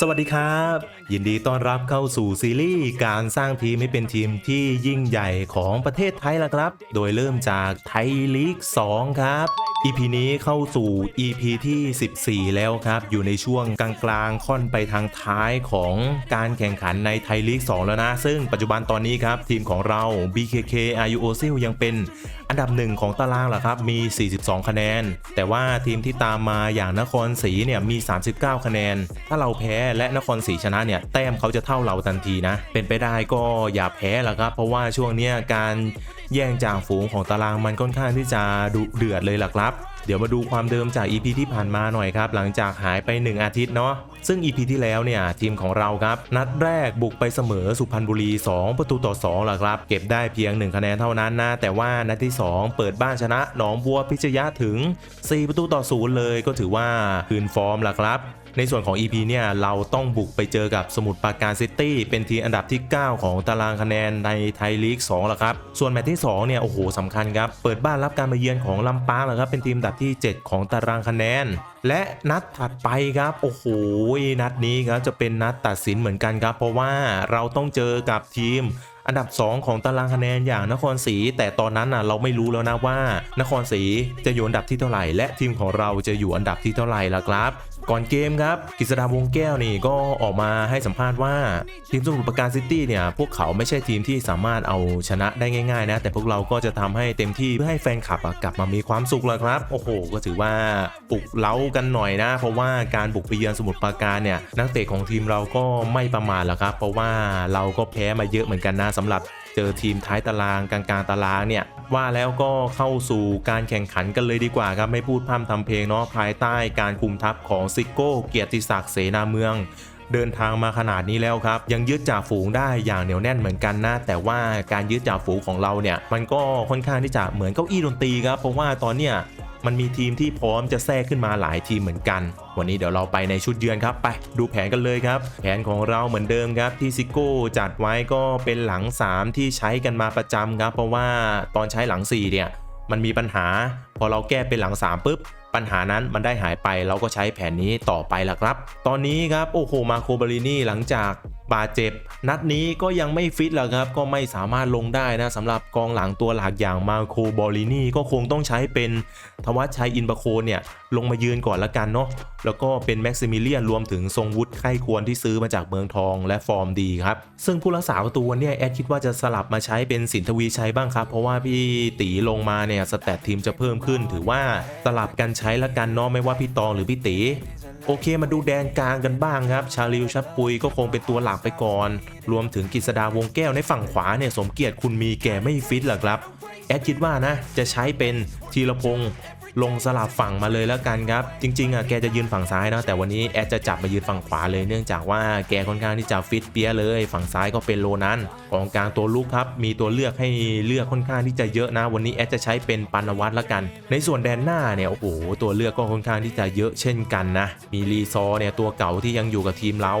สวัสดีครับ ยินดีต้อนรับเข้าสู่ซีรีส์การสร้างทีมให้เป็นทีมที่ยิ่งใหญ่ของประเทศไทยละครับ โดยเริ่มจากไทยลีก 2 ครับ EP นี้เข้าสู่ EP ที่ 14 แล้วครับ อยู่ในช่วงกลางๆ ค่อนไปทางท้ายของการแข่งขันในไทยลีก 2 แล้วนะ ซึ่งปัจจุบันตอนนี้ครับ ทีมของเรา BKK RU o s i l ยังเป็นอันดับหนึ่งของตารางแหละครับ มี 42 คะแนน แต่ว่าทีมที่ตามมาอย่างนครศรีเนี่ยมี 39 คะแนน ถ้าเราแพ้และนครศรีชนะเนี่ย แต้มเขาจะเท่าเราทันทีนะ เป็นไปได้ก็อย่าแพ้ละครับ เพราะว่าช่วงนี้การ แย่งจ่างฝูงของตารางมันค่อนข้างที่จะดุเดือดเลยล่ะครับ เดี๋ยวมาดูความเดิมจาก EP ที่ผ่านมาหน่อยครับ หลังจากหายไป 1 อาทิตย์เนาะซึ่ง EP ที่แล้วเนี่ยทีมของเราครับ นัดแรกบุกไปเสมอสุพรรณบุรี 2 ประตูต่อ2ล่ะครับ เก็บได้เพียง 1 คะแนนเท่านั้นนะ แต่ว่านัดที่ 2 เปิดบ้านชนะหนองบัวพิชยะถึง 4 ประตูต่อ 0 เลยก็ถือว่าคืนฟอร์มล่ะครับ ในส่วนของ EP เนี่ยเราต้องบุกไปเจอกับสมุทรปราการซิตี้เป็นทีมอันดับที่ 9 ของตารางคะแนนในไทยลีก2แล้วครับ ส่วนแมตช์ที่2เนี่ยโอ้โหสำคัญครับ เปิดบ้านรับการมาเยือนของลำปางแล้วครับเป็นทีมอันดับที่ 7 ของตารางคะแนน และนัดถัดไปครับโอ้โหนัดนี้ครับจะเป็นนัดตัดสินเหมือนกันครับ เพราะว่าเราต้องเจอกับทีมอันดับ 2 ของตารางคะแนนอย่างนครศรีแต่ตอนนั้นน่ะเราไม่รู้แล้วนะว่า นครศรีจะอยู่อันดับที่เท่าไหร่ และทีมของเราจะอยู่อันดับที่เท่าไหร่ล่ะครับ ก่อนเกมครับกฤษดาวงแก้วนี่ก็ออกมาให้สัมภาษณ์ว่า ทีมสมุทรปราการซิตี้เนี่ย พวกเขาไม่ใช่ทีมที่สามารถเอาชนะได้ง่ายๆนะ แต่พวกเราก็จะทำให้เต็มที่เพื่อให้แฟนคลับกลับมามีความสุขแล้วครับ โอ้โห ก็ถือว่าปลุกเล้ากันหน่อยนะ เพราะว่าการบุกไปเยือนสมุทรปราการเนี่ยนักเตะของทีมเราก็ไม่ประมาทแล้วครับ เพราะว่าเราก็แพ้มาเยอะเหมือนกันนะสำหรับ เจอทีมท้ายตารางกลางๆตารางเนี่ยว่าแล้วก็เข้าสู่การแข่งขันกันเลยดีกว่าครับไม่พูดพร่ำทำเพลงเนาะภายใต้การคุมทัพของซิโก้เกียรติศักดิ์เสนาเมืองเดินทางมาขนาดนี้แล้วครับ ยังยึดจ่าฝูงได้อย่างเหนียวแน่นเหมือนกันนะ แต่ว่าการยึดจ่าฝูงของเราเนี่ย มันก็ค่อนข้างที่จะเหมือนเก้าอี้ดนตรีครับ เพราะว่าตอนเนี้ย มันมีทีมที่พร้อมจะแทรกขึ้นมาหลายทีมเหมือนกัน วันนี้เดี๋ยวเราไปในชุดเยือนครับ ไปดูแผนกันเลยครับ แผนของเราเหมือนเดิมครับที่ซิโก้จัดไว้ก็เป็นหลัง 3 ที่ใช้กันมาประจำครับ เพราะว่าตอนใช้หลัง4เนี่ยมันมีปัญหา พอเราแก้เป็นหลัง3ปุ๊บปัญหานั้นมันได้หายไปเราก็ใช้แผนนี้ต่อไปละครับ ตอนนี้ครับโอ้โหมาโคบารินี่หลังจาก บาดเจ็บ นัดนี้ก็ยังไม่ฟิตแล้วครับ ก็ไม่สามารถลงได้นะสำหรับกองหลังตัวหลักอย่างมาโคบารินี่ก็คงต้องใช้เป็นทวัชชัยอินบาโคเนี่ยลงมายืนก่อนละกันเนาะแล้วก็เป็นแม็กซิมิเลียนรวมถึงทรงวุฒิไข้ควรที่ซื้อมาจากเมืองทองและฟอร์มดีครับ ซึ่งผู้รักษาประตูเนี้แอดคิดว่าจะสลับมาใช้เป็นสินทวีชัยบ้างครับ เพราะว่าพี่ตีลงมาเนี่ยสแตททีมจะเพิ่มขึ้น ถือว่าสลับกันใช้ละกันเนาะไม่ว่าพี่ตองหรือพี่ตี โอเคมาดูแดนกลางกันบ้างครับ ชาลิวชับปุยก็คงเป็นตัวหลักไปก่อน รวมถึงกิษดาวงแก้วในฝั่งขวาเนี่ยสมเกียรติคุณมีแก่ไม่ฟิตหรอครับ แอดคิดว่านะจะใช้เป็นทีละพงศ์ ลงสลับฝั่งมาเลยแล้วกันครับ จริงๆอะแกจะยืนฝั่งซ้ายนะแต่วันนี้แอดจะจับมายืนฝั่งขวาเลยเนื่องจากว่าแกค่อนข้างที่จะฟิตเปียเลย ฝั่งซ้ายก็เป็นโลนั้นของกลางตัวลูกครับมีตัวเลือกให้เลือกค่อนข้างที่จะเยอะนะ วันนี้แอดจะใช้เป็นปานวัตละกัน ในส่วนแดนหน้าเนี่ยโอ้โหตัวเลือกก็ค่อนข้างที่จะเยอะเช่นกันนะมีรีซอเนี่ยตัวเก่าที่ยังอยู่กับทีมเรา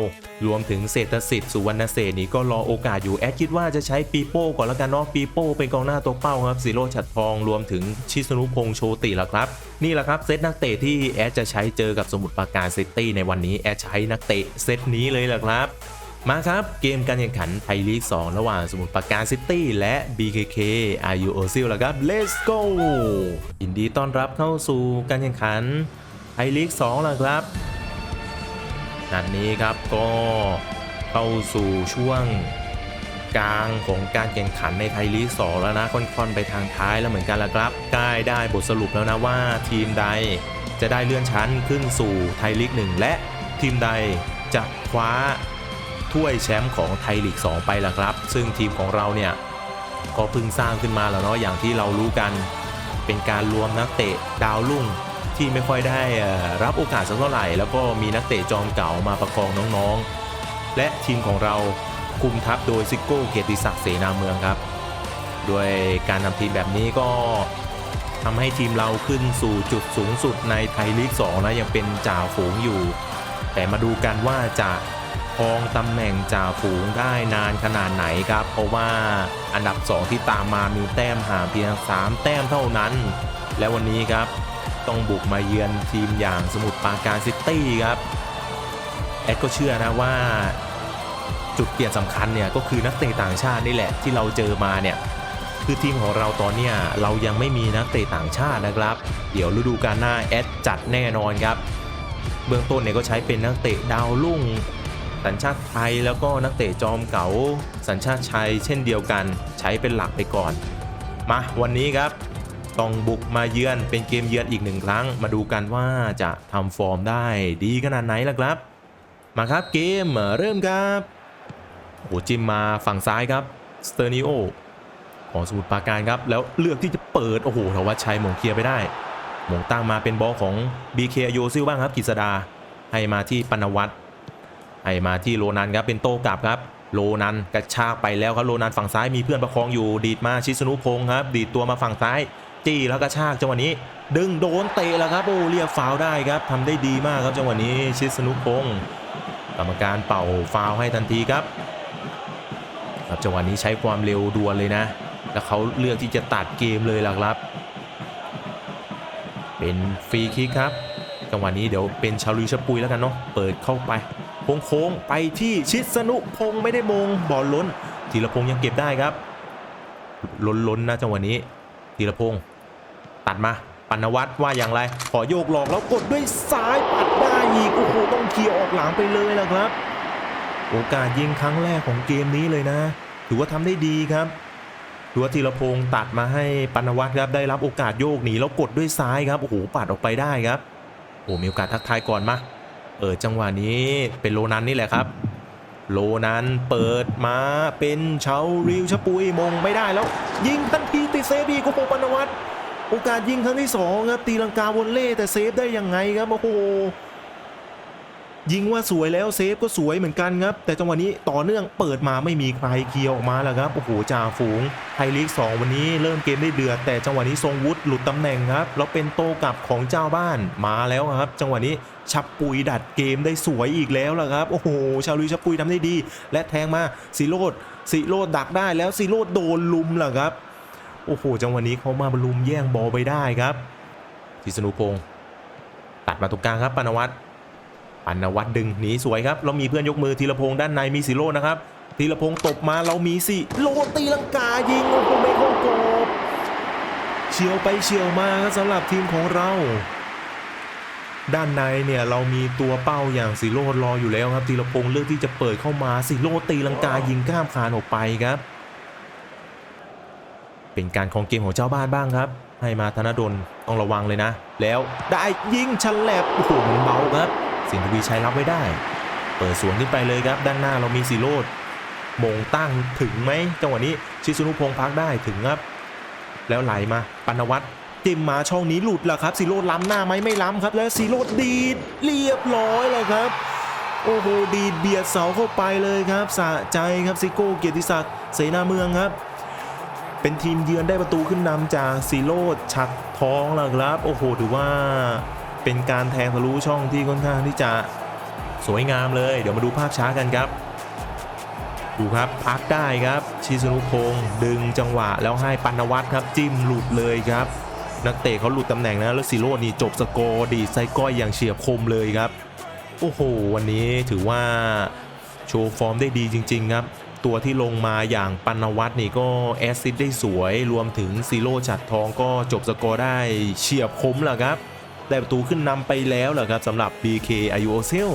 รวมถึงเศรษฐสิทธิ์สุวรรณเศษนี่ก็รอโอกาสอยู่แอดคิดว่าจะใช้ปีโป้ก่อนละกันเนาะปีโป้เป็นกองหน้าตัวเป้าครับซิโรฉัดทองรวมถึงชิสนุพงษ์โชติละครับนี่แหละครับเซตนักเตะที่แอดจะใช้เจอกับสมุทรปราการซิตี้ในวันนี้แอดใช้นักเตะเซตนี้เลยแหละครับ มาครับเกมการแข่งขันไทยลีก 2 ระหว่างสมุทรปราการซิตี้และ BKK RU o s i l แล้วครับ Let's go ยินดีต้อนรับเข้าสู่การแข่งขันไทยลีก2แล้วครับนัดนี้ครับก็เข้าสู่ช่วง กลางของการแข่งขันในไทยลีก2แล้วนะค่อนๆไปทางท้ายแล้วเหมือนกันแล้วครับใกล้ได้บทสรุปแล้วนะว่าทีมใดจะได้เลื่อนชั้นขึ้นสู่ไทยลีก 1 และทีมใดจะคว้าถ้วยแชมป์ของไทยลีก 2 ไปละครับ ซึ่งทีมของเราเนี่ยก็เพิ่งสร้างขึ้นมาแล้วเนาะอย่างที่เรารู้กัน เป็นการรวมนักเตะดาวรุ่งที่ไม่ค่อยได้รับโอกาสสักเท่าไหร่ แล้วก็มีนักเตะจอมเก่ามาประคองน้องๆ และทีมของเรา คุมทัพโดยซิโก้เกียรติศักดิ์เสนาเมืองครับ ด้วยการทำทีมแบบนี้ก็ทำให้ทีมเราขึ้นสู่จุดสูงสุดในไทยลีก2นะยังเป็นจ่าฝูงอยู่ แต่มาดูกันว่าจะครองตำแหน่งจ่าฝูงได้นานขนาดไหนครับ เพราะว่าอันดับ 2 ที่ตามมามีแต้มห่างเพียง 3 แต้มเท่านั้น และวันนี้ครับต้องบุกมาเยือนทีมอย่างสมุทรปราการซิตี้ครับแอดก็เชื่อนะว่า จุดเปลี่ยนสำคัญเนี่ยก็คือนักเตะต่างชาตินี่แหละที่เราเจอมาเนี่ยคือทีมของเราตอนเนี้ยเรายังไม่มีนักเตะต่างชาตินะครับ เดี๋ยวฤดูกาลหน้าแอดจัดแน่นอนครับ เบื้องต้นเนี่ยก็ใช้เป็นนักเตะดาวรุ่ง สัญชาติไทยแล้วก็นักเตะจอมเก๋าสัญชาติไทยเช่นเดียวกัน ใช้เป็นหลักไปก่อน มาวันนี้ครับต้องบุกมาเยือนเป็นเกมเยือนอีกหนึ่งครั้ง มาดูกันว่าจะทำฟอร์มได้ดีขนาดไหนล่ะครับ มาครับเกมเริ่มครับ โอ้โหจิมมาฝั่งซ้ายครับสเตอร์นิโอของสมุทรปราการครับ แล้วเลือกที่จะเปิด โอ้โหทวัชชัยหมงเคลียร์ไปได้หมงตั้งมาเป็นบอลของ BK โยซิลบ้างครับกิษดา ให้มาที่ปนวัตให้มาที่โลนันครับเป็นโต้กลับครับโลนันกระชากไปแล้วครับโลนันฝั่งซ้ายมีเพื่อนประคองอยู่ดีดมาชิสนุพงศ์ครับ ดีดตัวมาฝั่งซ้าย จี้แล้วกระชากจังหวะนี้ ดึงโดนเตะแล้วครับโอ้เรียกฟาวได้ครับทำได้ดีมากครับจังหวะนี้ชิสนุพงศ์กรรมการเป่าฟาวให้ทันทีครับ ครับจังหวะนี้ใช้ความเร็วด่วนเลยนะ แล้วเขาเลือกที่จะตัดเกมเลยล่ะครับ เป็นฟรีคิกครับ จังหวะนี้เดี๋ยวเป็นชาลุยชปุยแล้วกันเนาะเปิดเข้าไปโค้งๆไปที่ชิดสนุพงไม่ได้มงบอลล้นธีรพงศ์ยังเก็บได้ครับ ล้นๆนนะจังหวะนี้ธีรพงศ์ตัดมาปนวัตว่าอย่างไร ขอโยกหลอกแล้วกดด้วยซ้ายปัดได้อีกโอ้โหต้องเคลียร์ออกหลังไปเลยล่ะครับ โอกาสยิงครั้งแรกของเกมนี้เลยนะ ถือว่าทำได้ดีครับถือว่าธีรพงศ์ตัดมาให้ปนวัตครับได้รับโอกาสโยกหนีแล้วกดด้วยซ้ายครับโอ้โหปัดออกไปได้ครับโอ้มีโอกาสทักทายก่อนมาเออจังหวะนี้เป็นโลนันนี่แหละครับ โลนันเปิดมาเป็นเชาริวชปุยมงไม่ได้แล้ว ยิงทันทีติดเซฟอีกโอ้โหปนวัตโอกาสยิงครั้งที่สองครับตีลังกาวอลเล่แต่เซฟได้ยังไงครับโอ้โห ยิงว่าสวยแล้วเซฟก็สวยเหมือนกันครับ แต่จังหวะนี้ต่อเนื่องเปิดมาไม่มีใครเคลียร์ออกมาแล้วครับโอ้โหจ่าฝูงไทยลีก 2 วันนี้เริ่มเกมได้เดือด แต่จังหวะนี้ทรงวุฒิหลุดตำแหน่งครับแล้วเป็นโตกลับของเจ้าบ้านมาแล้วครับ จังหวะนี้ชับปุยดัดเกมได้สวยอีกแล้วล่ะครับ โอ้โห ชาลุยชับปุยทำได้ดี และแทงมาสีโรดสีโรดดักได้แล้วสีโรดโดนลุมล่ะครับ โอ้โห จังหวะนี้เขามาบรรลุมแย่งบอลไปได้ครับทิสนุพงศ์ตัดมาตรงกลางครับปานวัตร ปานวัตดึงหนีสวยครับ เรามีเพื่อนยกมือธีรพงศ์ด้านในมีสิโรจน์นะครับธีรพงศ์ตบมาเรามีสิโลตีลังกายิงโอ้โหไม่เข้ากรอบเฉียวไปเฉียวมาครับสำหรับทีมของเรา ด้านในเนี่ยเรามีตัวเป้าอย่างสิโรดรออยู่แล้วครับธีรพงศ์เลือกที่จะเปิดเข้ามาสิโรดตีลังกายิงข้ามคานออกไปครับ เป็นการของเกมของเจ้าบ้านบ้างครับ ให้มาธนดลต้องระวังเลยนะ แล้วได้ยิงชับโอ้โหมันเบาครับ สินทวีชัยรับไว้ได้ เปิดสวนขึ้นไปเลยครับ ด้านหน้าเรามีสีโรดมงตั้งถึงไหมจังหวะนี้ชิสุนุพงพักได้ถึงครับ แล้วไหลมาปนวัตจิ้มมาช่องนี้หลุดแล้วครับสีโรดล้ำหน้าไหมไม่ล้ำครับ แล้วสีโรดดีดเรียบร้อยเลยครับโอ้โหดีดเบียดเสาเข้าไปเลยครับสะใจครับซิโก้เกียรติศักดิ์เสนาเมืองครับ เป็นทีมเยือนได้ประตูขึ้นนำจากซีโรดฉัดทองแล่ะครับ โอ้โหถือว่า เป็นการแทงทะลุช่องที่ค่อนข้างที่จะสวยงามเลย เดี๋ยวมาดูภาพช้ากันครับ ดูครับพักได้ครับชิสนุพงศ์ดึงจังหวะแล้วให้ปันวัตครับ จิ้มหลุดเลยครับ นักเตะเขาหลุดตำแหน่งนะแล้วซีโรดนี่จบสกอร์ดีไซก้อยอย่างเฉียบคมเลยครับโอ้โหวันนี้ถือว่าโชว์ฟอร์มได้ดีจริง ๆ ครับ ตัวที่ลงมาอย่างปันวัตนี่ก็แอสซิสต์ได้สวย รวมถึงซีโร่จัดทองก็จบสกอร์ได้เฉียบคมแหละครับ ได้ประตูขึ้นนำไปแล้วแหละครับสำหรับ BK อายุโอเซล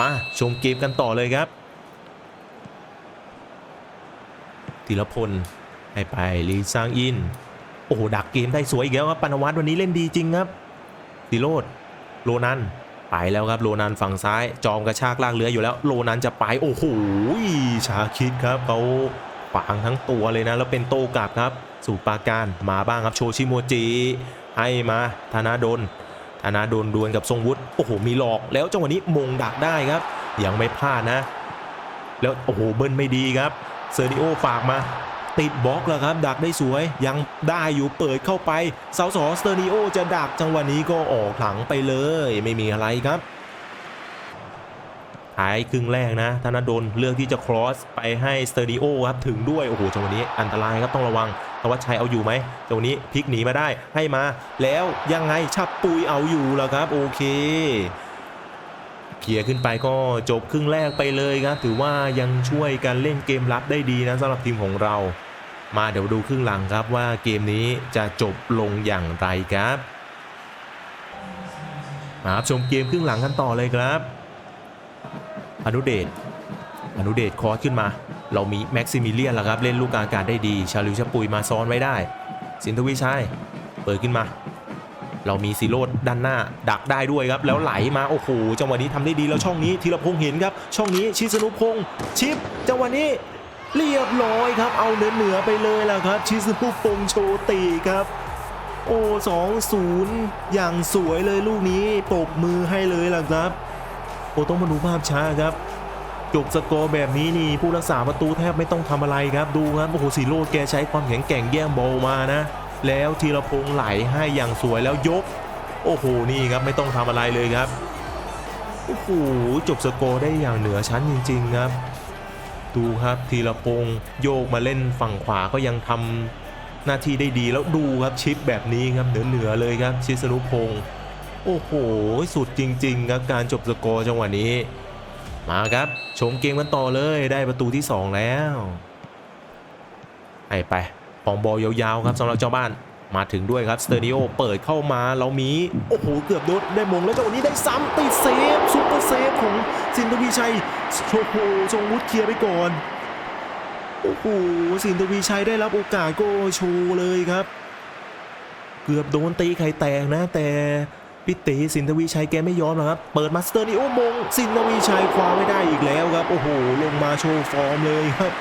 มาชมเกมกันต่อเลยครับธีรพลให้ไปลีซางอิน โอ้โหดักเกมได้สวยอีกแล้วครับปานวัตวันนี้เล่นดีจริงครับสิโรดโลนันไปแล้วครับโลนันฝั่งซ้าย จอมกระชากลากเรืออยู่แล้ว โลนันจะไปโอ้โหชาคิดครับเขาขวางทั้งตัวเลยนะ แล้วเป็นโตกลับครับ สู่ปราการมาบ้างครับโชชิโมจิ ให้มาธนาดลธนาดลดวลกับทรงวุฒิโอ้โหมีหลอกแล้วจังหวะนี้มงดักได้ครับยังไม่พลาดนะ แล้วโอ้โหเบิ้ลไม่ดีครับเซอร์ดิโอฝากมา ติดบล็อกแล้วครับ ดักได้สวย ยังได้อยู่เปิดเข้าไปเสาสอสเตอริโอจะดักจังหวะนี้ก็ออกหลังไปเลย ไม่มีอะไรครับท้ายครึ่งแรกนะธนดลเลือกที่จะครอสไปให้สเตอริโอครับถึงด้วยโอ้โหจังหวะนี้อันตรายครับต้องระวัง ธวัชชัยเอาอยู่ไหมจังนี้พลิกหนีมาได้ให้มา แล้วยังไงชับปุยเอาอยู่แล้วครับ โอเคเคลียร์ขึ้นไปก็จบครึ่งแรกไปเลยครับ ถือว่ายังช่วยกันเล่นเกมรับได้ดีนะสำหรับทีมของเรา มาเดี๋ยวดูครึ่งหลังครับว่าเกมนี้จะจบลงอย่างไรครับมารับชมเกมครึ่งหลังกันต่อเลยครับ อนุเดชอนุเดชคอร์สขึ้นมา เรามีแม็กซิมิเลียนแล้วครับ เล่นลูกกลางอากาศได้ดี ชาลิวชะปุยมาซ้อนไว้ได้ สินทวิชัยเปิดขึ้นมา เรามีซีโรดด้านหน้า ดักได้ด้วยครับ แล้วไหลมาโอ้โหจังหวะนี้ทำได้ดีแล้วช่องนี้ธีรพงษ์เห็นครับ ช่องนี้ชิสนุพงษ์ชิปจังหวะนี้เรียบร้อยครับ เอาเหนือเหนือไปเลยล่ะครับ ชิสนุพงษ์โชตีครับโอ้สองศูนย์อย่างสวยเลยลูกนี้ปรบมือให้เลยล่ะครับ โอ้ต้องมาดูภาพช้าครับ จบสกอร์แบบนี้นี่ผู้รักษาประตูแทบไม่ต้องทำอะไรครับดูครับโอ้โหสีโรดแกใช้ความแข็งแกร่งแย่งบอลมานะ แล้วธีรพงษ์ไหลให้อย่างสวยแล้วยก โอ้โหนี่ครับไม่ต้องทำอะไรเลยครับโอ้โหจบสกอร์ได้อย่างเหนือชั้นจริง ๆครับ ดูครับธีรพงษ์โยกมาเล่นฝั่งขวาก็ยังทำหน้าที่ได้ดีแล้วดูครับชิปแบบนี้ครับเหนือๆเลยครับชิสนุพงษ์โอ้โห สุดจริงๆครับการจบสกอร์จังหวะนี้ มาครับ ชมเกมกันต่อเลยได้ประตูที่ 2 แล้วให้ไปปองบอลยาวๆครับสำหรับเจ้าบ้านมาถึงด้วยครับสเตอริโอเปิดเข้ามาเรามี โอ้โห เกือบโดนได้มงแล้วจังหวะนี้ได้ซ้ำติดเซฟซุปเปอร์เซฟของสินทวีชัยโอ้โหทรงวุฒิเคลียร์ไปก่อน โอ้โหสินทวีชัยได้รับโอกาสก็โชว์เลยครับ เกือบโดนตีไข่แตกนะแต่ พิตีสินทวีชัยแกไม่ยอมหรอกครับ เปิดมาสเตอร์นิโอ้มง สินทวีชัยคว้าไม่ได้อีกแล้วครับ โอ้โห ลงมาโชว์ฟอร์มเลยครับ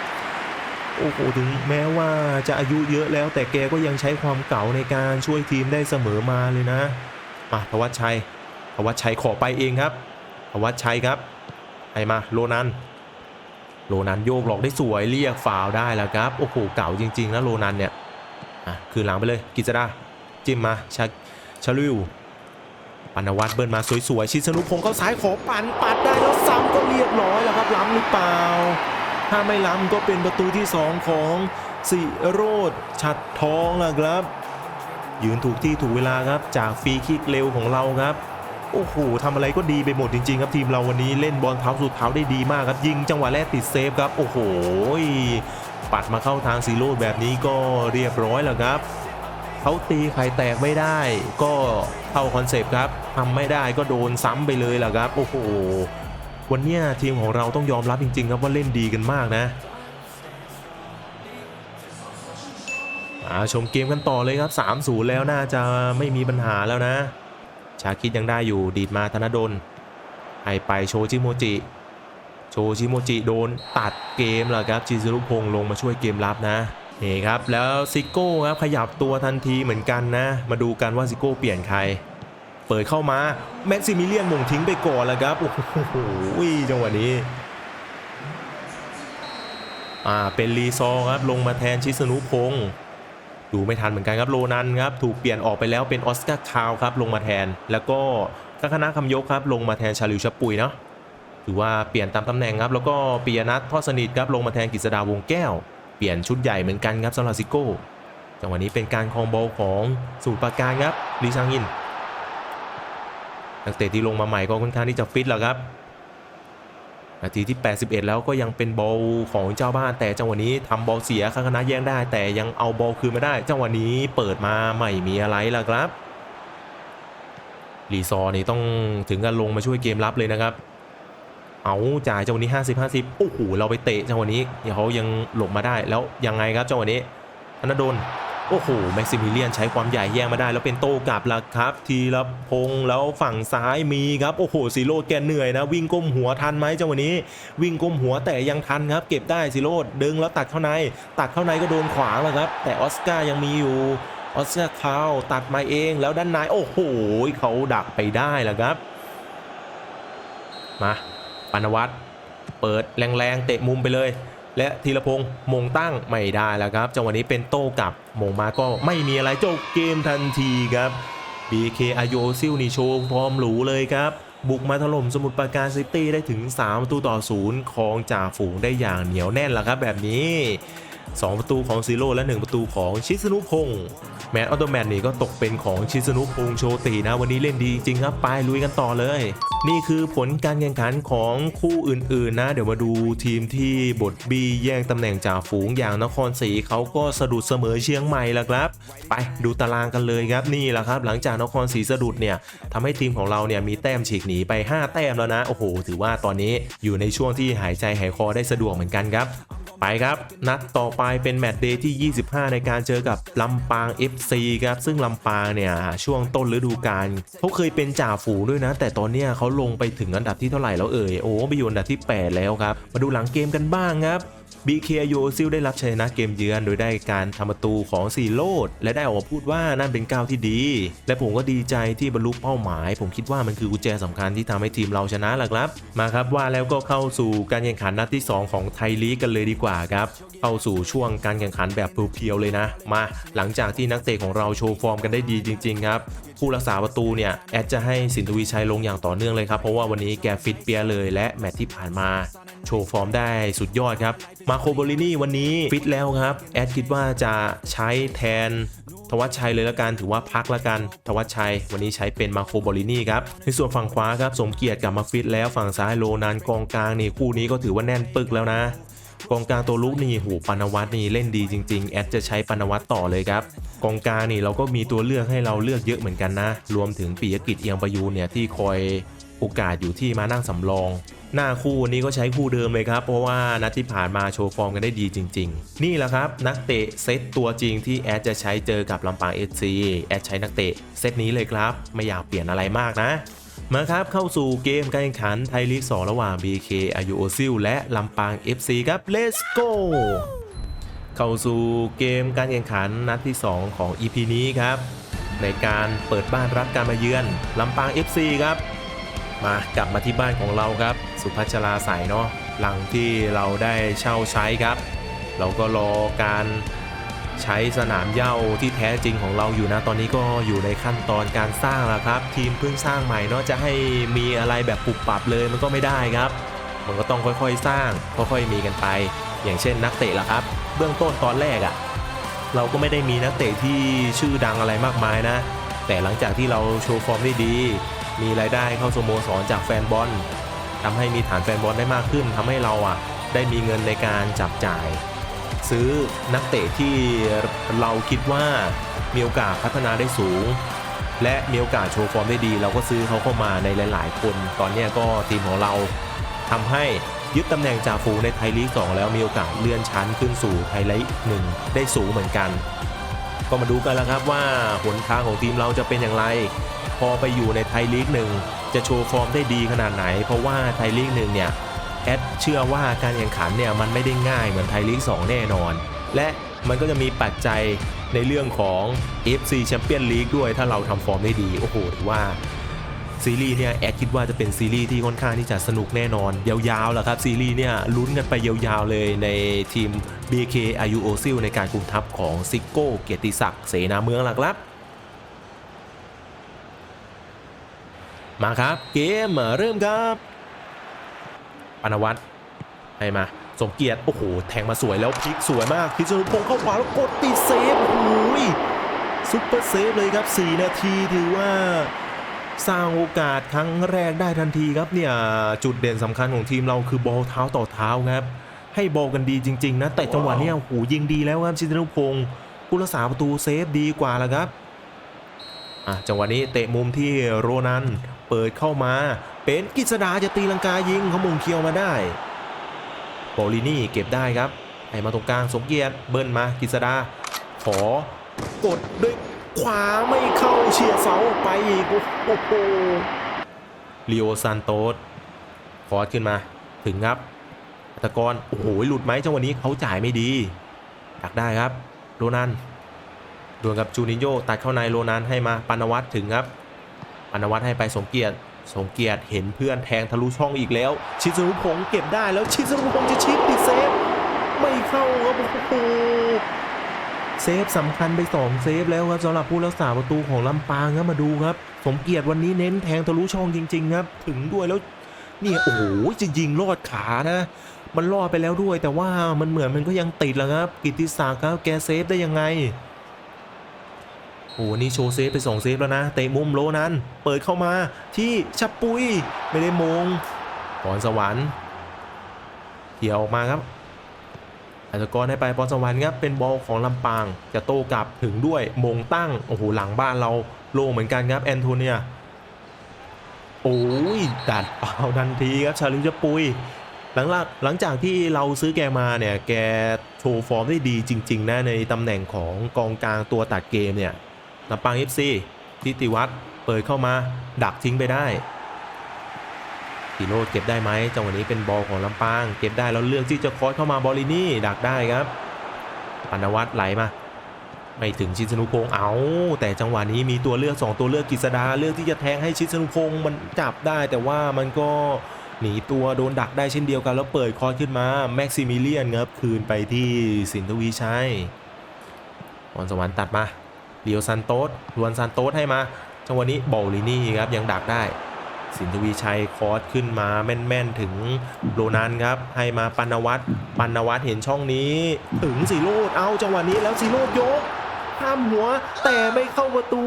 โอ้โหถึงแม้ว่าจะอายุเยอะแล้วแต่แกก็ยังใช้ความเก่าในการช่วยทีมได้เสมอมาเลยนะมาธวัชชัยธวัชชัยขอไปเองครับธวัชชัยครับให้มาโลนันโลนันโยกหลอกได้สวยเรียกฟาวได้แล้วครับโอ้โหเก่าจริงๆนะโลนันเนี่ยอะคืนหลังไปเลยกิจดาจิ้มมาชาชาลิว ปานวัตเบิร์นมาสวยๆ ชิดสนุพงเข้าซ้ายขอปั่นปัดได้แล้วซ้ำก็เรียบร้อยแล้วครับล้ำหรือเปล่า ถ้าไม่ล้ำก็เป็นประตูที่ 2 ของสิโรดชัดทองล่ะครับ ยืนถูกที่ถูกเวลาครับจากฟรีคิกเร็วของเราครับโอ้โหทำอะไรก็ดีไปหมดจริง ๆ ครับทีมเราวันนี้เล่นบอลเท้าสุดเท้าได้ดีมากครับ ยิงจังหวะแรกติดเซฟครับ โอ้โห ปัดมาเข้าทางซีโร่แบบนี้ก็เรียบร้อยแล้วครับเขาตีไข่แตกไม่ได้ ก็ เข้าคอนเซปต์ครับทำไม่ได้ก็โดนซ้ำไปเลยแหละครับโอ้โหวันนี้ทีมของเราต้องยอมรับจริง ๆ ครับว่าเล่นดีกันมากนะมาชมเกมกันต่อเลยครับ 3-0 แล้วน่าจะไม่มีปัญหาแล้วนะ ชาคิดยังได้อยู่ดีดมาธนดลให้ไปโชจิโมจิ โชชิโมจิโดนตัดเกมแล้วครับจิซุรุพงษ์ลงมาช่วยเกมรับนะ นี่ครับแล้วซิโก้ครับขยับตัวทันทีเหมือนกันนะ มาดูกันว่าซิโก้เปลี่ยนใคร เปิดเข้ามาแม็กซิมิเลียนมงทิ้งไปก่อนแล้วครับโอ้โหจังหวะนี้อ่าเป็นรีซอครับลงมาแทนชิสนุพงษ์ดูไม่ทันเหมือนกันครับโลนันครับถูกเปลี่ยนออกไปแล้วเป็นออสการ์คาวครับลงมาแทน แล้วก็กัคณะคำยกครับลงมาแทนชาลิวชปุยเนาะถือว่าเปลี่ยนตามตำแหน่งครับแล้วก็ปียนัททอดสนิทครับลงมาแทนกฤษดาวงแก้ว เปลี่ยนชุดใหญ่เหมือนกันครับสำหรับซิโก้จังหวะนี้เป็นการครองบอลของสูตรปาการครับลีชางอินนักเตะที่ลงมาใหม่ก็ค่อนข้างที่จะฟิตแล้วครับนาทีที่ 81 แล้วก็ยังเป็นบอลของเจ้าบ้าน แต่จังหวะนี้ทำบอลเสียข้างคณะแย่งได้ แต่ยังเอาบอลคืนมาได้ จังหวะนี้เปิดมาไม่มีอะไรล่ะครับรีซอนี่ต้องถึงกับลงมาช่วยเกมรับเลยนะครับ เอาจ่ายจังหวะนี้ 50 50โอ้โหเราไปเตะจังหวะนี้เขายังหลบมาได้แล้วยังไงครับจังหวะนี้ธนดลโอ้โหแม็กซิมิเลียนใช้ความใหญ่แย่งมาได้ แล้วเป็นโต้กลับละครับ ทีละพงแล้วฝั่งซ้ายมีครับ โอ้โหซีโร่แกเหนื่อยนะ วิ่งก้มหัวทันไหมจังหวะนี้ วิ่งก้มหัวแต่ยังทันครับ เก็บได้ซีโร่ดึงแล้วตัดเข้าใน ตัดเข้าในก็โดนขวางแล้วครับ แต่ออสการ์ยังมีอยู่ออสการ์คาวตัดมาเองแล้วด้านในโอ้โหเขาดักไปได้แล้วครับ มา ปานวัตรเปิดแรงๆเตะมุมไปเลย และธีรพงษ์มงตั้งไม่ได้แล้วครับ จังหวะนี้เป็นโต้กับมงมาก็ไม่มีอะไรจบเกมทันทีครับ BK อาโยซิลนี่โชว์ฟอร์มหรูเลยครับ บุกมาถล่มสมุทรปราการซิตี้ได้ถึง3ประตูต่อศูนย์ครองจ่าฝูงได้อย่างเหนียวแน่นแล้วครับแบบนี้ 2 ประตูของซีโร่และ 1 ประตูของชิสนุพงศ์แมนออโตแมนนี่ก็ตกเป็นของชิสนุพงศ์โชตินะ วันนี้เล่นดีจริงครับ ไปลุยกันต่อเลย นี่คือผลการแข่งขันของคู่อื่นๆนะ เดี๋ยวมาดูทีมที่บทบีแย่งตำแหน่งจ่าฝูงอย่างนครศรีเขาก็สะดุดเสมอเชียงใหม่และครับ ไปดูตารางกันเลยครับนี่แหละครับ หลังจากนครศรีสะดุดเนี่ยทำให้ทีมของเราเนี่ยมีแต้มฉีกหนีไป 5 แต้มแล้วนะโอ้โห ถือว่าตอนนี้อยู่ในช่วงที่หายใจหายคอได้สะดวกเหมือนกันครับ ไปครับ นัดต่อไปเป็นแมตช์เดย์ที่ 25 ในการเจอกับลำปาง FC ครับ ซึ่งลำปางเนี่ย ช่วงต้นฤดูกาลเขาเคยเป็นจ่าฝูงด้วยนะ แต่ตอนเนี้ยเขาลงไปถึงอันดับที่เท่าไหร่แล้วเอ่ย โอ้ไปอยู่อันดับที่ 8 แล้วครับ มาดูหลังเกมกันบ้างครับ BK โยซิลได้รับชัยชนะเกมเยือน โดยได้การทำประตูของสีโลดและได้ออกมาพูดว่านั่นเป็นก้าวที่ดี และผมก็ดีใจที่บรรลุเป้าหมาย ผมคิดว่ามันคือกุญแจสำคัญที่ทำให้ทีมเราชนะแหละครับ มาครับว่าแล้วก็เข้าสู่การแข่งขันนัดที่ 2 ของไทยลีกกันเลยดีกว่าครับ เข้าสู่ช่วงการแข่งขันแบบเพียวๆเลยนะ มาหลังจากที่นักเตะของเราโชว์ฟอร์มกันได้ดีจริง ๆ ครับผู้รักษาประตูเนี่ยแอดจะให้สินทวีชัยลงอย่างต่อเนื่องเลยครับ เพราะว่าวันนี้แกฟิตเปียเลยและแมตช์ที่ผ่านมา โชว์ฟอร์มได้สุดยอดครับ มาโคโบลินี่วันนี้ฟิตแล้วครับ แอดคิดว่าจะใช้แทนทวัชชัยเลยละกันถือว่าพักละกันทวัชชัย วันนี้ใช้เป็นมาโคโบลินี่ครับในส่วนฝั่งขวาครับสมเกียรติกลับมาฟิตแล้วฝั่งซ้ายโลนันกองกลางนี่คู่นี้ก็ถือว่าแน่นปึกแล้วนะกองกลางตัวลุกนี่หูปานวัตนี่เล่นดีจริง ๆ แอดจะใช้ปานวัตต่อเลยครับ กองกลางนี่เราก็มีตัวเลือกให้เราเลือกเยอะเหมือนกันนะ รวมถึงปียกิจเอียงประยูนเนี่ยที่คอยโอกาสอยู่ที่มานั่งสำรอง หน้าคู่นี้ก็ใช้คู่เดิมเลยครับ เพราะว่านัดที่ผ่านมาโชว์ฟอร์มกันได้ดีจริง ๆ นี่แหละครับนักเตะเซตตัวจริงที่แอดจะใช้เจอกับลำปางเอซีแอดใช้นักเตะเซตนี้เลยครับ ไม่อยากเปลี่ยนอะไรมากนะมาครับเข้าสู่เกมการแข่งขันไทยลีก 2 ระหว่าง BK อายุโอซิลและลำปาง FC ครับ Let's go เข้าสู่เกมการแข่งขันนัดที่ 2 ของ EP นี้ครับ ในการเปิดบ้านรับการมาเยือนลำปาง FC ครับ มากลับมาที่บ้านของเราครับ สุพัชราสายเนาะหลังที่เราได้เช่าใช้ครับ เราก็รอการใช้สนามเย้าที่แท้จริงของเราอยู่นะ ตอนนี้ก็อยู่ในขั้นตอนการสร้างแล้วครับ ทีมเพิ่งสร้างใหม่เนาะจะให้มีอะไรแบบปรับปรับเลยมันก็ไม่ได้ครับ มันก็ต้องค่อยๆสร้างค่อยๆมีกันไป อย่างเช่นนักเตะละครับ เบื้องต้นตอนแรกอะ่ะ เราก็ไม่ได้มีนักเตะที่ชื่อดังอะไรมากมายนะ แต่หลังจากที่เราโชว์ฟอร์มได้ดี มีรายได้เข้าสโมสรจากแฟนบอลทำให้มีฐานแฟนบอลได้มากขึ้นทำให้เราอะได้มีเงินในการจับจ่าย ซื้อนักเตะที่เราคิดว่ามีโอกาสพัฒนาได้สูง และมีโอกาสโชว์ฟอร์มได้ดี เราก็ซื้อเขาเข้ามาในหลาย ๆ คน ตอนนี้ก็ทีมของเราทำให้ยึดตำแหน่งจ่าฝูงในไทยลีก 2 แล้วมีโอกาสเลื่อนชั้นขึ้นสู่ไทยลีก1ได้สูงเหมือนกัน ก็มาดูกันแล้วครับว่าหนทางของทีมเราจะเป็นอย่างไร พอไปอยู่ในไทยลีกหนึ่งจะโชว์ฟอร์มได้ดีขนาดไหน เพราะว่าไทยลีกหนึ่งเนี่ยแอดเชื่อว่าการแข่งขันเนี่ยมันไม่ได้ง่ายเหมือนไทยลีก2แน่นอน และมันก็จะมีปัจจัยในเรื่องของ FC Champion League ด้วยถ้าเราทำฟอร์มได้ดี โอ้โหถือว่าซีรีส์เนี่ยแอดคิดว่าจะเป็นซีรีส์ที่ค่อนข้างที่จะสนุกแน่นอน ยาวๆแหละครับซีรีส์เนี่ยลุ้นกันไปยาวๆเลยในทีม BK อายุโอซิลในการคุมทัพของซิโก้เกียรติศักดิ์เสนาเมืองล่ะครับ มาครับ เกมเริ่มครับปานวัตรให้มา สมเกียรติ โอ้โห แทงมาสวยแล้วพลิกสวยมากพิษณุพงศ์เข้าขวาแล้วกดติดเซฟโอ้โหซุปเปอร์เซฟเลยครับ 4 นาทีถือว่าสร้างโอกาสครั้งแรกได้ทันทีครับเนี่ยจุดเด่นสำคัญของทีมเราคือบอลเท้าต่อเท้าครับ ให้บอลกันดีจริง ๆ นะ แต่จังหวะเนี้ยโอ้โหยิงดีแล้วครับชินนุพงศ์ผู้รักษาประตูเซฟดีกว่าแล้วครับจังหวะนี้เตะมุมที่โรนัน เปิดเข้ามา เป็นกิษดาจะตีลังกายิงเขามุงเคียวมาได้โปลินี่เก็บได้ครับให้มาตรงกลางสมเกียรติเบิ้ลมากิษดา ขอกดด้วยขวาไม่เข้าเฉียดเสาไปอีกโอ้โหลีโอซานโตสฟอร์ดขึ้นมาถึงครับอัตกรโอ้โหหลุดไหมจังหวะนี้เขาจ่ายไม่ดีดักได้ครับโรนันดวลกับจูนิโยตัดเข้าในโรนันให้มาปานวัตถึงครับ ปานวัตให้ไปสมเกียรติ สมเกียรติเห็นเพื่อนแทงทะลุช่องอีกแล้ว ชิสรุพงเก็บได้แล้วชิสรุพงจะชิปติเซฟ ไม่เข้าครับโอ้โหเซฟสำคัญไป2เซฟแล้วครับสำหรับผู้รักษาประตูของลำปางครับมาดูครับ สมเกียรติวันนี้เน้นแทงทะลุช่องจริง ๆ ครับ ถึงด้วยแล้วนี่โอ้โหจริงๆรอดขานะ มันรอดไปแล้วด้วย แต่ว่ามันเหมือนมันก็ยังติดแล้วครับ กิติศักดิ์ครับแกเซฟได้ยังไง อ้โหนี่โชว์เซฟไปสองเซฟแล้วนะเตะมุมโลนั้น เปิดเข้ามาที่ชับปุยไม่ได้มงพรสวรรค์เกี่ยวออกมาครับอัจกรให้ไปพรสวรรค์ครับเป็นบอลของลำปาง จะโต้กลับถึงด้วยมงตั้งโอ้โหหลังบ้านเราโล่งเหมือนกันครับแอนโทเนียโอ้ยดัดเปล่าทันทีครับชาลิวชับปุยหลังหลังจากที่เราซื้อแกมาเนี่ย แกโชว์ฟอร์มได้ดีจริง ๆ นะ ในตำแหน่งของกองกลางตัวตัดเกมเนี่ย ลำปางเอฟซีทิติวัฒน์เปิดเข้ามาดักทิ้งไปได้ติโรดเก็บได้ไหมจังหวะนี้เป็นบอลของลำปาง เก็บได้แล้วเลือกที่จะคอสเข้ามาบอลลินี่ดักได้ครับปานวัฒน์ไหลมา ไม่ถึงชิสนุพงษ์เอา แต่จังหวะนี้มีตัวเลือก 2 ตัวเลือกกฤษดาเลือกที่จะแทงให้ชิสนุพงษ์มันจับได้ แต่ว่ามันก็หนีตัวโดนดักได้เช่นเดียวกัน แล้วเปิดคอร์ขึ้นมาแม็กซิมิเลียนครับคืนไปที่สินทวีชัยพรสวรรค์ตัดมา เดียวซันโตสลวนซันโตสให้มา จังหวะนี้บอลลินี่ครับยังดักได้ สินทวีชัยคอร์สขึ้นมาแม่นๆถึงโรนันครับ ให้มาปันวัตปันวัตเห็นช่องนี้ ถึงสีโรดเอาจังหวะนี้แล้วสีโรดยกข้ามหัวแต่ไม่เข้าประตู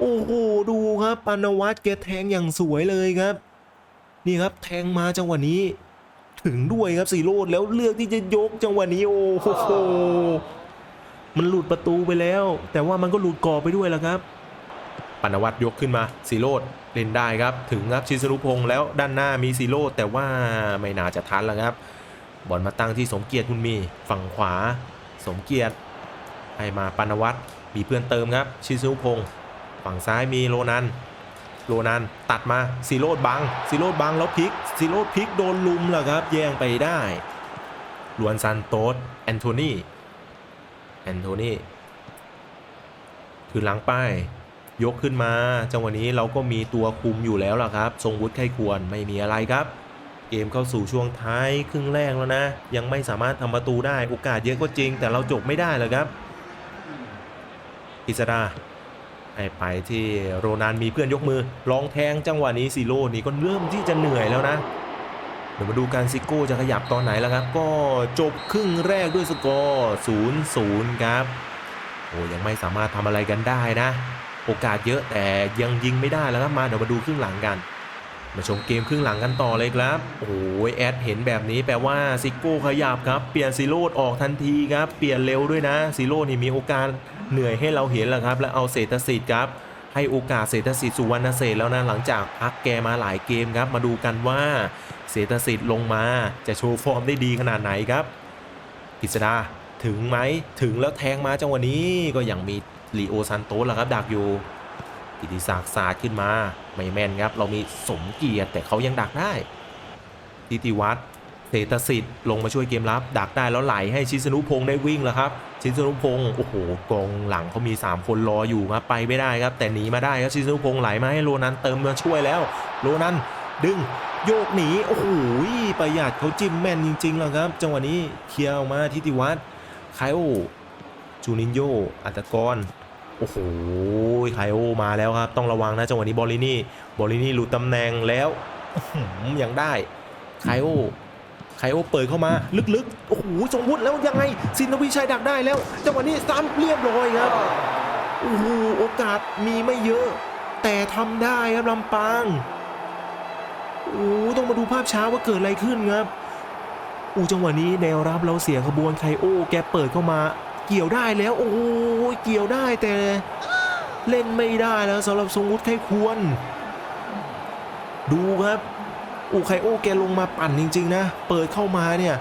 โอ้โหดูครับปานวัตแกแทงอย่างสวยเลยครับ นี่ครับแทงมาจังหวะนี้ ถึงด้วยครับสีโรดแล้วเลือกที่จะยกจังหวะนี้โอ้โห มันหลุดประตูไปแล้ว แต่ว่ามันก็หลุดกรอบไปด้วยแล้วครับปานวัตยกขึ้นมาสีโรดเล่นได้ครับ ถึงครับชิสรุพงษ์แล้วด้านหน้ามีสีโรดแต่ว่าไม่น่าจะทันแล้วครับบอลมาตั้งที่สมเกียรติคุณมีฝั่งขวา สมเกียรติให้มาปานวัตมีเพื่อนเติมครับ ชิซุพงศ์ฝั่งซ้ายมีโรนันโรนันตัดมาซีโรดบังซีโรดบังแล้วพลิกซีโรดพลิกโดนลุมแล้วครับ แย่งไปได้ลวนซันโตสแอนโทนี แอนโทนีคือหลังป้าย ยกขึ้นมา จังหวะนี้เราก็มีตัวคุมอยู่แล้วล่ะครับ ทรงวุฒิไข้ควรไม่มีอะไรครับ เกมเข้าสู่ช่วงท้ายครึ่งแรกแล้วนะ ยังไม่สามารถทำประตูได้โอกาสเยอะก็จริง แต่เราจบไม่ได้เลยครับอิสดาให้ไปที่โรนันมีเพื่อนยกมือ ลองแทงจังหวะนี้ซีโร่นี่ก็เริ่มที่จะเหนื่อยแล้วนะ เดี๋ยวมาดูการซิโก้จะขยับตอนไหนแล้วครับ ก็จบครึ่งแรกด้วยสกอร์0-0ครับ โอ้ยังไม่สามารถทำอะไรกันได้นะ โอกาสเยอะแต่ยังยิงไม่ได้แล้วครับมาเดี๋ยวมาดูครึ่งหลังกัน มาชมเกมครึ่งหลังกันต่อเลยครับ โอ้ยแอดเห็นแบบนี้แปลว่าซิโก้ขยับครับ เปลี่ยนซีโร่ออกทันทีครับ เปลี่ยนเร็วด้วยนะซีโร่นี่มีโอกาสเหนื่อยให้เราเห็นแล้วครับ แล้วเอาเศรษฐสิทธิ์ครับ ให้โอกาสเศรษฐสิทธิ์สุวรรณเศษแล้วนะหลังจากพักแกมาหลายเกมครับ มาดูกันว่าเศรษฐสิทธิ์ลงมาจะโชว์ฟอร์มได้ดีขนาดไหนครับกฤษดาถึงไหมถึงแล้วแทงมาจังหวะนี้ก็ยังมีลีโอซันโตสแหละครับดักอยู่กิติศักดิ์ศาสตร์ขึ้นมาไม่แม่นครับ เรามีสมเกียรติแต่เขายังดักได้ทิติวัฒน์ เศรษฐสิทธิ์ลงมาช่วยเกมรับ ดักได้แล้วไหลให้ชิสนุพงศ์ได้วิ่งแล้วครับ ชิสนุพงศ์โอ้โหกองหลังเขามี 3 คนรออยู่ครับไปไม่ได้ครับ แต่หนีมาได้ครับชิสนุพงศ์ไหลมาให้โรนันเติมมาช่วยแล้ว โรนันดึงโยกหนีโอ้โหประหยัดเขาจิ้มแม่นจริงๆแล้วครับ จังหวะนี้เคลียร์ออกมาทิติวัฒน์ไคโอจูนินโยอัตกรโอ้โหไคโอมาแล้วครับ ต้องระวังนะจังหวะนี้บอลลินี่บอลลินี่หลุดตำแหน่งแล้วยังได้ไคโอ ไคโอเปิดเข้ามาลึกๆ โอ้โหสงวุฒิแล้วยังไงสินทวีชัยดักได้แล้วจังหวะนี้ซ้ำเรียบร้อยครับโอ้โหโอกาสมีไม่เยอะ แต่ทำได้ครับลำปางโอ้โหต้องมาดูภาพช้าว่าเกิดอะไรขึ้นครับอู้จังหวะนี้แนวรับเราเสียขบวนไคโอแกเปิดเข้ามา เกี่ยวได้แล้ว โอ้โหเกี่ยวได้แต่เล่นไม่ได้แล้วสำหรับทรงวุฒิไข้ควร ดูครับ อูไคโอแกลงมาปั่นจริง ๆ นะ เปิดเข้ามาเนี่ย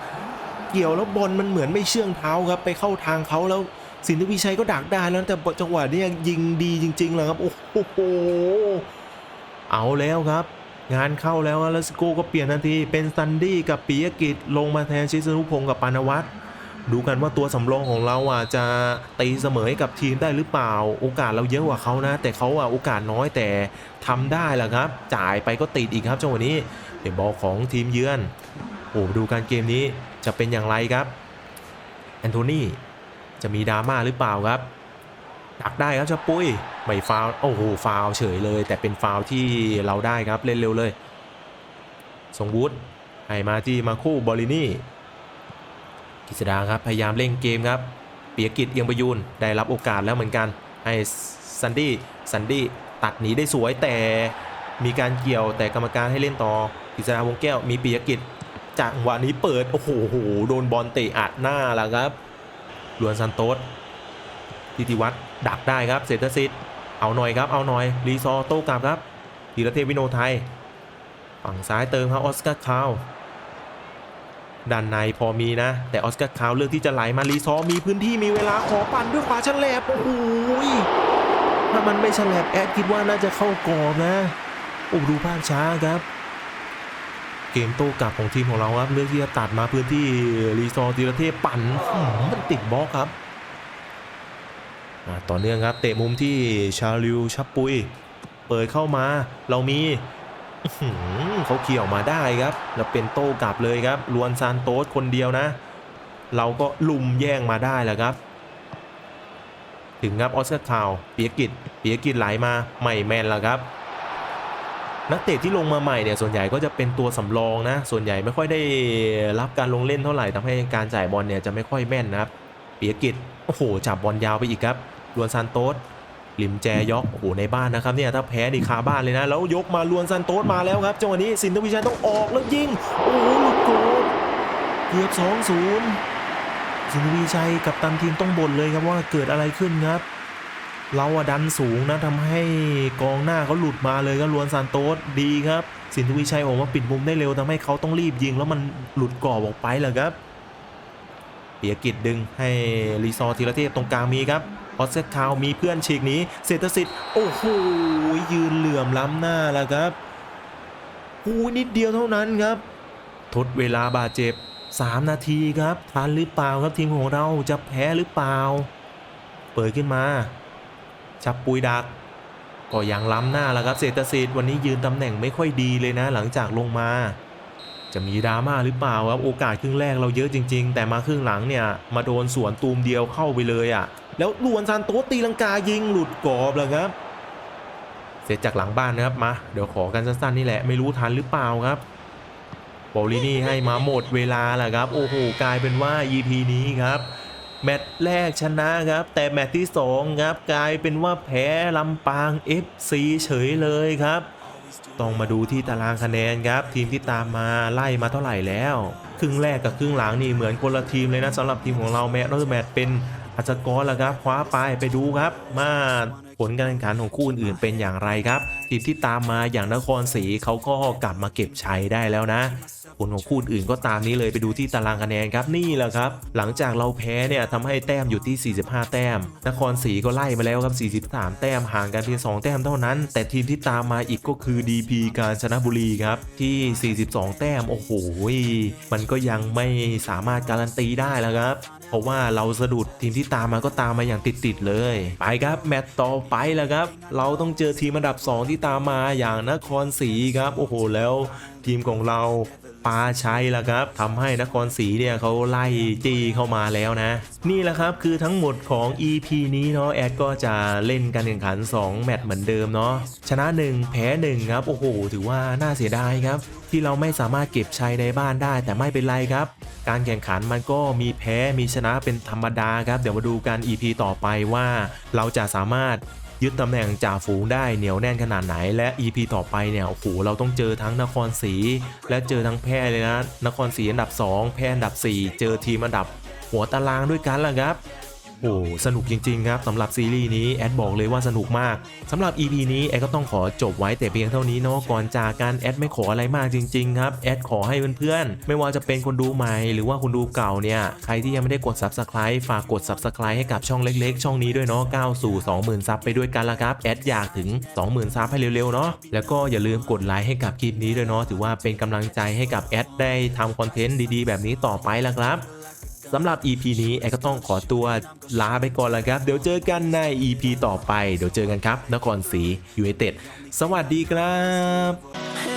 เกี่ยวแล้วบอลมันเหมือนไม่เชื่องเท้าครับ ไปเข้าทางเขาแล้วสินทวีชัยก็ดักได้แล้วแต่จังหวะนี้ยิงดีจริงๆเลยครับ โอ้โห เอาแล้วครับ งานเข้าแล้วแล้วสโก้ก็เปลี่ยนทันทีเป็นซันดี้กับปิยกิจลงมาแทนชิสนุพงศ์กับปานวัฒน์ดูกันว่าตัวสำรองของเราอะจะตีเสมอให้กับทีมได้หรือเปล่า โอกาสเราเยอะกว่าเขานะ แต่เขาอะโอกาสน้อยแต่ทำได้แหละครับ จ่ายไปก็ติดอีกครับจังหวะนี้ เป็นบอลของทีมเยือน โอ้ดูการเกมนี้จะเป็นอย่างไรครับ แอนโทนีจะมีดราม่าหรือเปล่าครับดักได้ครับจะปุ้ยไม่ฟาวโอ้โหฟาวเฉยเลย แต่เป็นฟาวที่เราได้ครับเล่นเร็วเลยทรงวุฒิให้ให้มาที่มาคู่บอลินี่กิษดาครับพยายามเล่นเกมครับ เปียกิจเอียงประยูนได้รับโอกาสแล้วเหมือนกัน ให้ซันดี้ซันดี้ตัดหนีได้สวยแต่มีการเกี่ยวแต่กรรมการให้เล่นต่อ กิษดาวงแก้วมีปียกิจจังหวะนี้เปิด โอ้โหโหโดนบอลเตะอัดหน้าแล้วครับลวนซันโตสทิติวัฒน์ดักได้ครับเศรษฐศิษย์เอาหน่อยครับ เอาหน่อย รีซอโต้กลับครับธีรเทพวิโนไทย ฝั่งซ้ายเติมครับออสการ์คาวด้านในพอมีนะ แต่ออสการ์คาวเลือกที่จะไหลมารีซอมีพื้นที่มีเวลาขอปั่นด้วยขวาฉลบโอ้โหยถ้ามันไม่ฉลบแอดคิดว่าน่าจะเข้ากรอบนะโอ้ดูภาพช้าครับ เกมโต้กลับของทีมของเราครับเลือกที่จะตัดมาพื้นที่รีซอร์ธีรเทพปั่นมันติดบล็อกครับต่อเนื่องครับเตะมุมที่ชาลิวชับปุย เปิดเข้ามา เรามีเขาเขี่ยวมาได้ครับ แล้วเป็นโต้กลับเลยครับลวนซานโตสคนเดียวนะ เราก็ลุมแย่งมาได้แหละครับ ถึงครับออสการ์คาวเปียกิจเปียกิจไหลมาไม่แมนแล้วครับ นักเตะที่ลงมาใหม่เนี่ยส่วนใหญ่ก็จะเป็นตัวสำรองนะ ส่วนใหญ่ไม่ค่อยได้รับการลงเล่นเท่าไหร่ทำให้การจ่ายบอลเนี่ยจะไม่ค่อยแม่นนะครับเปียกิจโอ้โหจับบอลยาวไปอีกครับลวนซานโตสลิมแจยอกโอ้โหในบ้านนะครับเนี่ยถ้าแพ้นี่คาบ้านเลยนะ แล้วยกมาลวนซันโตสมาแล้วครับจังหวะนี้สินทวิชัยต้องออกแล้วยิงโอ้โหลุดโกเกือบ2 0สินทวิชัยกับตันทีมต้องบ่นเลยครับว่าเกิดอะไรขึ้นครับ เราอะดันสูงนะทำให้กองหน้าเขาหลุดมาเลยครับลวนซานโตสดีครับ สินทวิชัยออกมาปิดมุมได้เร็วทำให้เขาต้องรีบยิง แล้วมันหลุดกรอบออกไปเลยครับเปียกิจดึงให้รีซอร์ธีรเทพตรงกลางมีครับออสเซตคาวมีเพื่อนฉีกหนีเศรษฐสิทธิ์โอ้โหยืนเหลื่อมล้ำหน้าแล้วครับโอ้นิดเดียวเท่านั้นครับ ทดเวลาบาดเจ็บ 3 นาทีครับทันหรือเปล่าครับทีมของเราจะแพ้หรือเปล่า เปิดขึ้นมา ชับปุยดัก ก็ยังล้ำหน้าแล้วครับเศรษฐสิทธิ์วันนี้ยืนตำแหน่งไม่ค่อยดีเลยนะ หลังจากลงมา จะมีดราม่าหรือเปล่าครับโอกาสครึ่งแรกเราเยอะจริง ๆ แต่มาครึ่งหลังเนี่ยมาโดนสวนตูมเดียวเข้าไปเลยอะ่ะ แล้วลวนซานโตสตีลังกายิงหลุดกรอบเลยครับ เสร็จจากหลังบ้านนะครับมาเดี๋ยวขอกันสั้นๆนี่แหละไม่รู้ทันหรือเปล่าครับโบลินี่ให้มาหมดเวลาแหละครับ โอ้โหกลายเป็นว่า EP นี้ครับ แมตช์แรกชนะครับ แต่แมตช์ที่2ครับกลายเป็นว่าแพ้ลำปาง FC เฉยเลยครับ ต้องมาดูที่ตารางคะแนนครับ ทีมที่ตามมาไล่มาเท่าไหร่แล้ว ครึ่งแรกกับครึ่งหลังนี่เหมือนคนละทีมเลยนะสำหรับทีมของเราแมตช์เรอร์แมตช์เป็นอัจกรแล้วครับคว้าไปไปดูครับ มา ผลการแข่งขันของคู่อื่นๆ เป็นอย่างไรครับ ทีมที่ตามมาอย่างนครศรีเขาก็กลับมาเก็บชัยได้แล้วนะ ผลของคู่อื่นก็ตามนี้เลยไปดูที่ตารางคะแนนครับนี่แหละครับ หลังจากเราแพ้เนี่ยทำให้แต้มอยู่ที่ 45 แต้ม นครศรีก็ไล่มาแล้วครับ 43 แต้มห่างกันเพียง 2 แต้มเท่านั้น แต่ทีมที่ตามมาอีกก็คือ DP กาญจนบุรีครับที่ 42 แต้มโอ้โหมันก็ยังไม่สามารถการันตีได้แล้วครับเพราะว่าเราสะดุดทีมที่ตามมาก็ตามมาอย่างติดๆเลย ไปครับแมตต์ต่อไปแล้วครับ เราต้องเจอทีมอันดับ 2 ที่ตามมาอย่างนครศรีครับ โอ้โหแล้วทีมของเรา ปาชัยล้วครับทำให้นครศรีเนี่ยเขาไล่จีเข้ามาแล้วนะ นี่แหละครับคือทั้งหมดของ EP นี้เนาะแอดก็จะเล่นการแข่งขัน 2 แมตช์เหมือนเดิมเนาะชนะ 1 แพ้ 1 ครับ โอ้โห ถือว่าน่าเสียดายครับ ที่เราไม่สามารถเก็บชัยในบ้านได้แต่ไม่เป็นไรครับ การแข่งขันมันก็มีแพ้มีชนะเป็นธรรมดาครับ เดี๋ยวมาดูกัน EP ต่อไปว่า เราจะสามารถ ยึดตำแหน่งจ่าฝูงได้เหนียวแน่นขนาดไหน และ EP ต่อไปเนี่ยโอ้โหเราต้องเจอทั้งนครศรีและเจอทั้งแพร่เลยนะนครศรีอันดับ 2 แพร่อันดับ 4 เจอทีมอันดับ หัวตารางด้วยกันล่ะครับ โอ้สนุกจริงๆครับสำหรับซีรีส์นี้แอดบอกเลยว่าสนุกมากสำหรับ EP นี้แอดก็ต้องขอจบไว้แต่เพียงเท่านี้เนาะก่อนจากกันแอดไม่ขออะไรมากจริงๆครับแอดขอให้เพื่อนๆไม่ว่าจะเป็นคนดูใหม่หรือว่าคนดูเก่าเนี่ยใครที่ยังไม่ได้กด Subscribe ฝากกด Subscribe ให้กับช่องเล็กๆ ช่องนี้ด้วยเนาะก้าวสู่ 20,000 ซับไปด้วยกันละครับแอดอยากถึง 20,000 ซับให้เร็วๆเนาะแล้วก็อย่าลืมกดไลค์ให้กับคลิปนี้ด้วยเนาะถือว่าเป็นกำลังใจให้กับแอดได้ทำคอนเทนต์ดีๆ แบบนี้ต่อไปละครับ สำหรับ EP นี้แอร์ก็ต้องขอตัวลาไปก่อนแล้วครับ เดี๋ยวเจอกันใน EP ต่อไป เดี๋ยวเจอกันครับ นครศรียูไนเต็ด สวัสดีครับ